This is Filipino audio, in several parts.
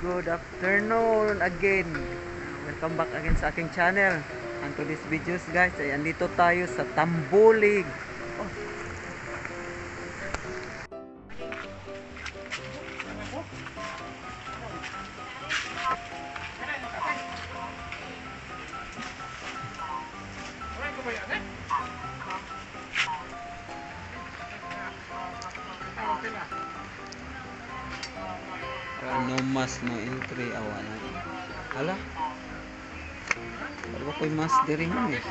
good afternoon again. Welcome back again sa aking channel. And to this videos guys, ay andito tayo sa Tambulig. No mas no entry awan Hala. Wala ko'y mas diri mo eh.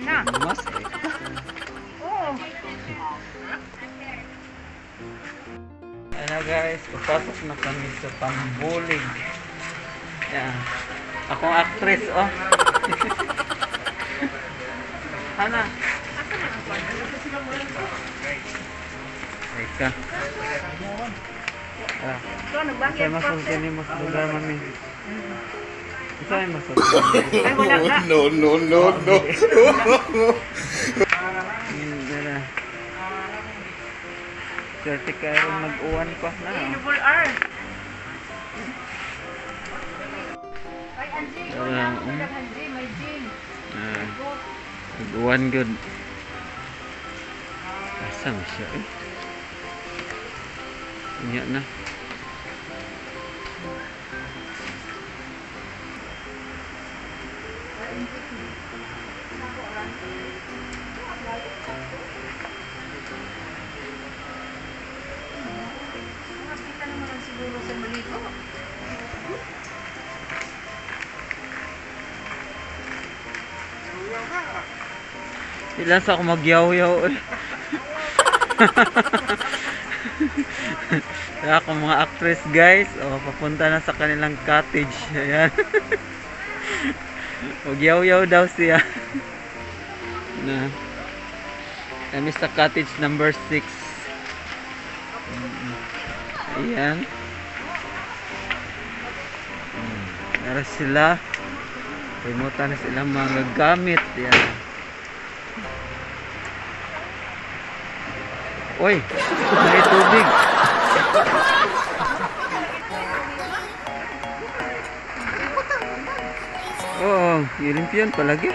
Na. No mas eh. Oo. Na guys, papasok na kami sa Tambulig. Yan. Akong actress, oh. Hana. Teka. Ah, So, nagbagi sa'yo ang masulti ni mas lugar mami. Sa'yo masulti. Ay, wala na. no, no, no, no. Hindi na. Swerte kayo mag-uwan pa na. Double R. Ay, Angie, wala Ah, ko um. lang, Angie. May gin. Ah, mag-uwan good. Asa mo siya eh? Inya na. Ilan sa ako magyaw-yaw eh. Ako mga actress guys, oh, papunta na sa kanilang cottage. Ayan. Magyaw-yaw daw siya. na. Kami sa cottage number 6. Ayan. Meron sila. Palimutan na silang mga gamit. Ayan. Uy, may tubig. Oo, ilimpian palagi.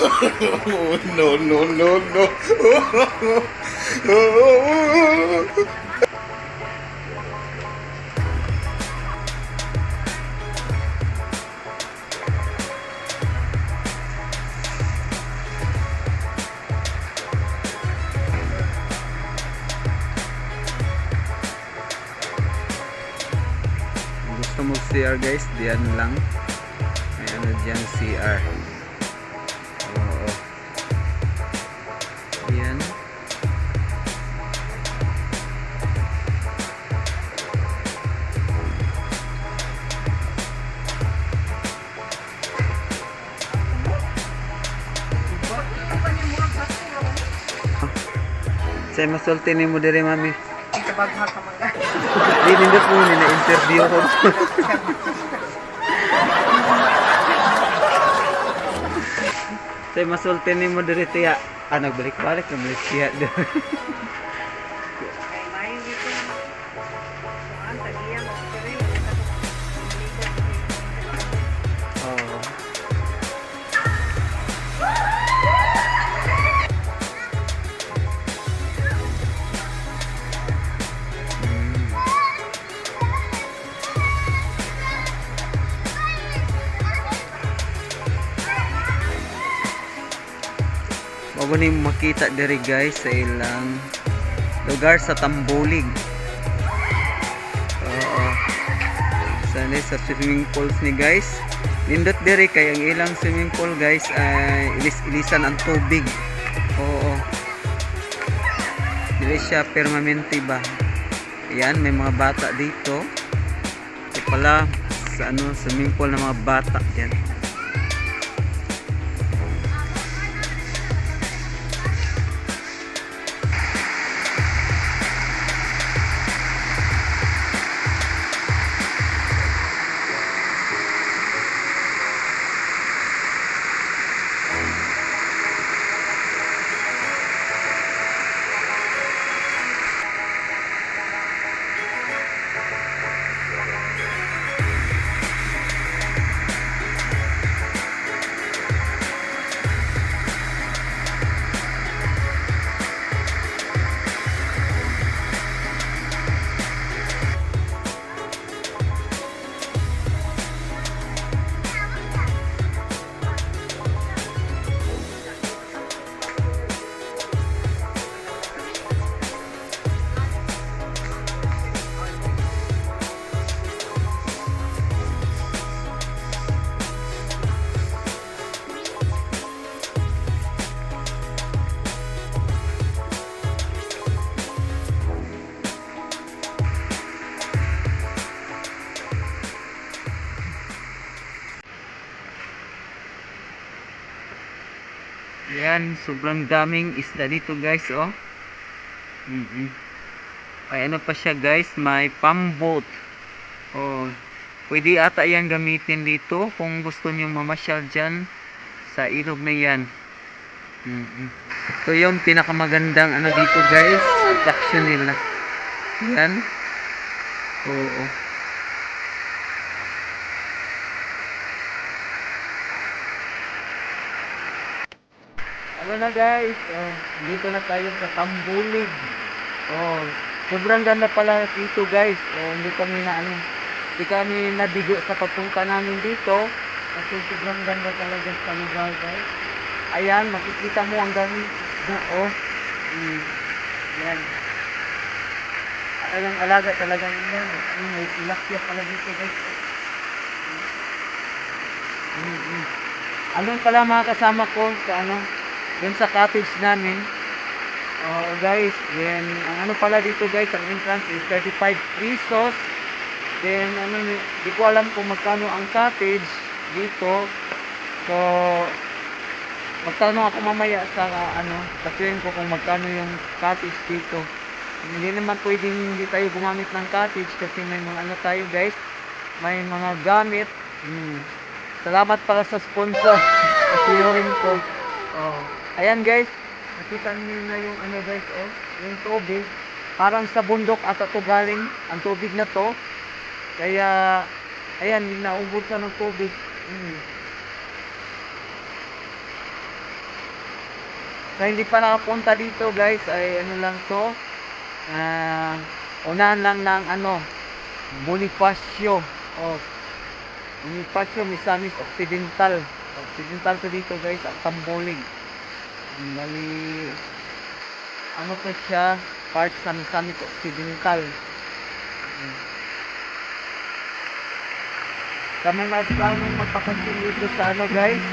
no, no, no, no. Gusto mo CR guys, diyan lang. May ano dyan CR. Say masulti ni mo diri mami. Ikabagha ka mga. Di nindot mo ni na interview ko. Say masulti ni mo diri tiya. Ah, nagbalik-balik na balik Mao ni makita diri guys sa ilang lugar sa Tambulig. Oo. Sana sa swimming pools ni guys. Nindot diri kay ang ilang swimming pool guys ay ilis-ilisan ang tubig. Oo. Dili siya permanente ba. Ayan, may mga bata dito. Ito pala sa ano swimming pool ng mga bata yan. Ayan, sobrang daming isda dito guys, oh. Mm Ay, ano pa siya guys, may pamboat. Oh, pwede ata yan gamitin dito kung gusto niyo mamasyal dyan sa ilog na yan. mm Ito yung pinakamagandang ano dito guys, attraction nila. Yan. Oo. Ano na guys, oh, dito na tayo sa Tambulig. Oh, sobrang ganda pala dito guys. Oh, hindi kami na ano, hindi kami nabigo sa papunta namin dito. Kasi sobrang ganda talaga sa lugar guys. Ayan, makikita mo ang. Na, oh, mm, yan. Talagang alaga talaga nila. Ano, may tilapia pala dito guys. Mm, mm. Andun pala mga kasama ko sa ano, yun sa cottage namin. Oh, guys, then ang ano pala dito guys, ang entrance is 35 pesos. Then ano, di ko alam kung magkano ang cottage dito. So magtanong ako mamaya sa ano, sabihin ko kung magkano yung cottage dito. Hindi naman pwedeng hindi tayo gumamit ng cottage kasi may mga ano tayo guys, may mga gamit. Hmm. Salamat pala sa sponsor. Kasi yun ko. Oh. Ayan guys, nakita niyo na yung ano guys, oh, yung tubig. Parang sa bundok ata to galing ang tubig na to. Kaya, ayan, naubos na ng tubig. Mm. Sa hindi pa nakapunta dito guys, ay ano lang to. Ah, unahan lang ng ano, Bonifacio. Oh, Bonifacio Misamis Occidental. Occidental to dito guys, ang Tambolig. Bali, ano pa siya, part sa Misamis Occidental. Mm. Kami magplanong magpakasin dito sa ano guys.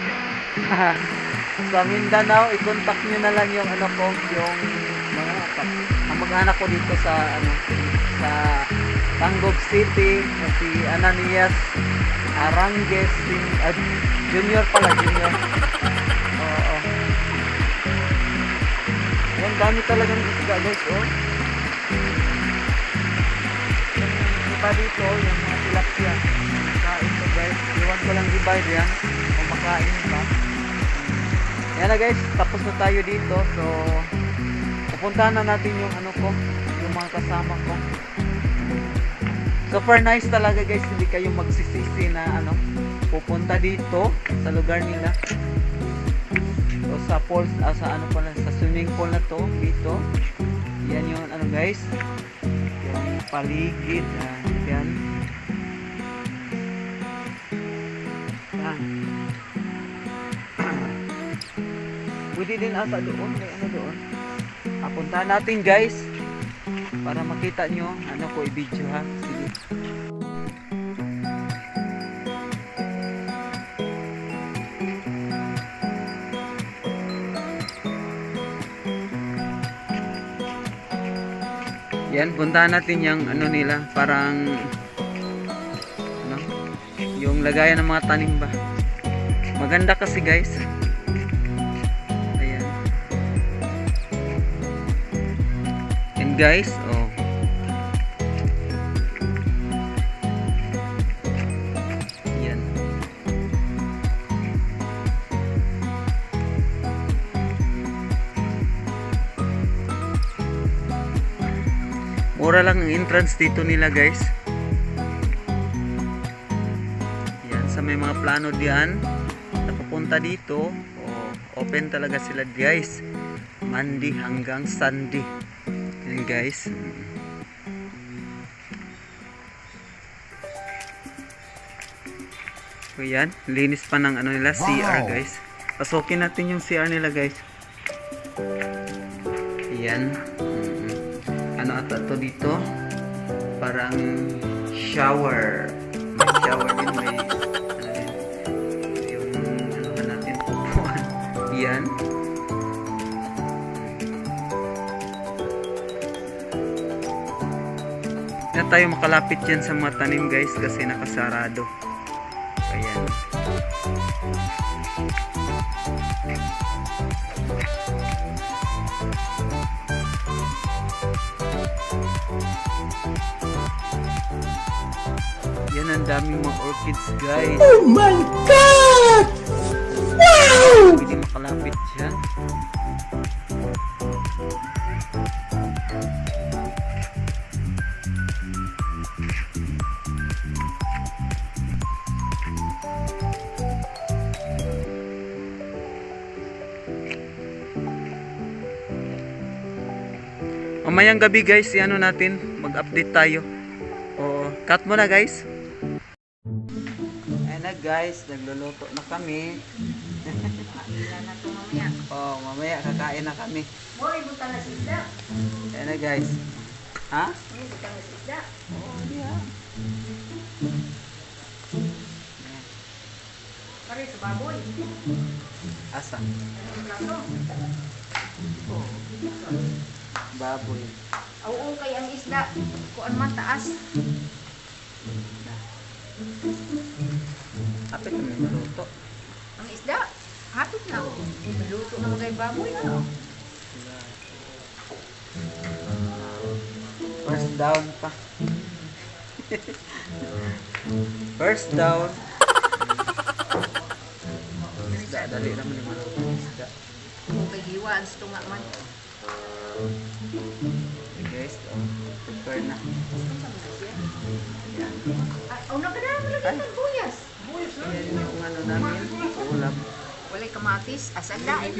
sa Mindanao, i-contact nyo na lang yung ano ko, yung mga ang mag-anak ko dito sa ano sa Tangog City, si Ananias Arangues, si, ah, junior pala, junior. Dami talagang isda guys, oh. Yung pa dito, yung mga tilapia. Kain ko guys. Iwan ko lang divide yan. Kung makain ba. Yan na guys, tapos na tayo dito. So, pupuntahan na natin yung ano ko, yung mga kasama ko. Super nice talaga guys, hindi kayo magsisisi na ano, pupunta dito sa lugar nila. So sa falls, ah, sa ano pala, sa swimming pool na to, dito. Yan yung ano guys, yung paligid, ah, yan. Ah. Pwede din ata doon, may ano doon. Apuntahan natin guys para makita nyo ano ko i-video ha. Sige. Yan, puntahan natin yung ano nila, parang ano, yung lagayan ng mga tanim ba. Maganda kasi guys. Ayan. And guys, oh. Mura lang ang entrance dito nila guys. Yan, sa may mga plano diyan na pupunta dito, oh, open talaga sila guys. Monday hanggang Sunday. Yan guys. So yan, linis pa ng ano nila, CR guys. Pasukin natin yung CR nila guys. Yan. Ano ata to dito? Parang shower. May shower din, may ano din. Yung ano ba. Yan. na tayo makalapit yan sa mga tanim guys kasi nakasarado Yan ang daming mga orchids guys. Oh my God! Hindi makalapit siya. Mamayang gabi guys, ano natin, mag-update tayo. Oo, cut mo na guys. Ayan na guys, nagluluto na kami. Oh, mamaya kakain na kami. Boy, buta na sisda. Ayan na guys. Ha? Buta na sisda. Oo, di ha. Pare sa baboy. Asa? Oh. Baboy. Oo, kay ang isda. Kuan man taas. Kapit na may maluto. Ang isda. Hapit na. Luto na magay baboy. Ano? First down pa. First down. Isda, dali naman yung maluto. Isda. Oo, kay hiwaan sa tunga man. Okay guys, oh, prepare na. Ayan. Ay, oh, na ka na. Malagyan ng buyas. Ayan yung ano namin, ulam. Walay kamatis. Asan lain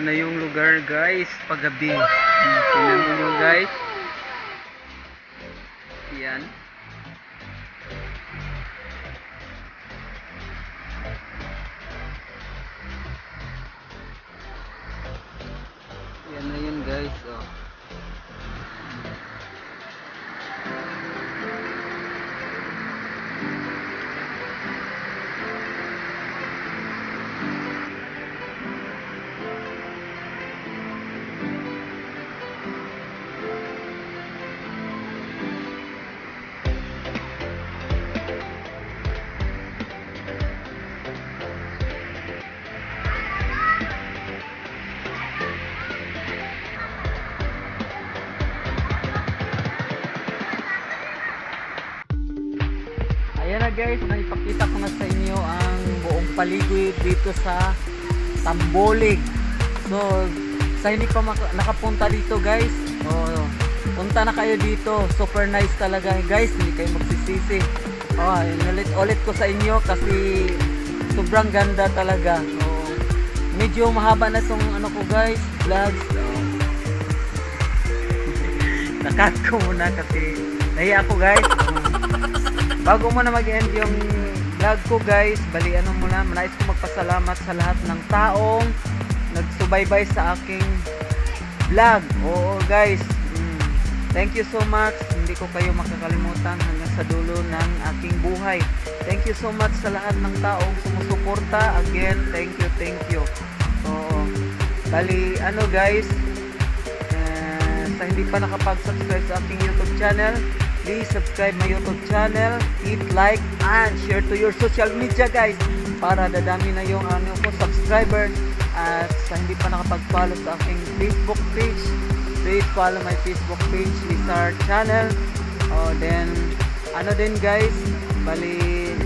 Ito na yung lugar guys, paggabi. Tingnan mo guys. Yan buong paligid dito sa Tambolig. So, sa hindi pa nakapunta dito guys, oh, punta na kayo dito. Super nice talaga guys, hindi kayo magsisisi. Oh, ulit-ulit ko sa inyo kasi sobrang ganda talaga. Oh, medyo mahaba na tong ano ko guys, vlogs. Oh. Nakat ko muna kasi nahiya ako guys. Bago mo na mag-end yung vlog ko guys, bali ano muna, nais ko magpasalamat sa lahat ng taong nagsubaybay sa aking vlog. Oo guys, mm, thank you so much. Hindi ko kayo makakalimutan hanggang sa dulo ng aking buhay. Thank you so much sa lahat ng taong sumusuporta. Again, thank you, thank you. Oo. Bali, ano guys, eh, sa hindi pa nakapag-subscribe sa aking YouTube channel, please subscribe my YouTube channel, hit like, and share to your social media guys para dadami na yung ano ko subscriber at sa hindi pa nakapag-follow sa aking Facebook page, please follow my Facebook page, Lizard channel. Oh, then ano din guys, bali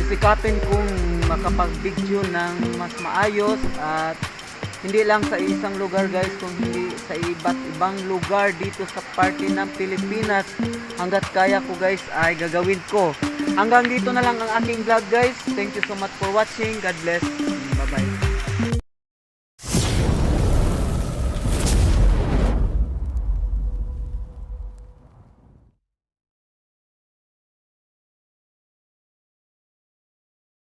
sisikapin kong makapag-video ng mas maayos at hindi lang sa isang lugar guys kung hindi sa iba't ibang lugar dito sa parte ng Pilipinas. Hanggat kaya ko guys ay gagawin ko. Hanggang dito na lang ang aking vlog guys. Thank you so much for watching. God bless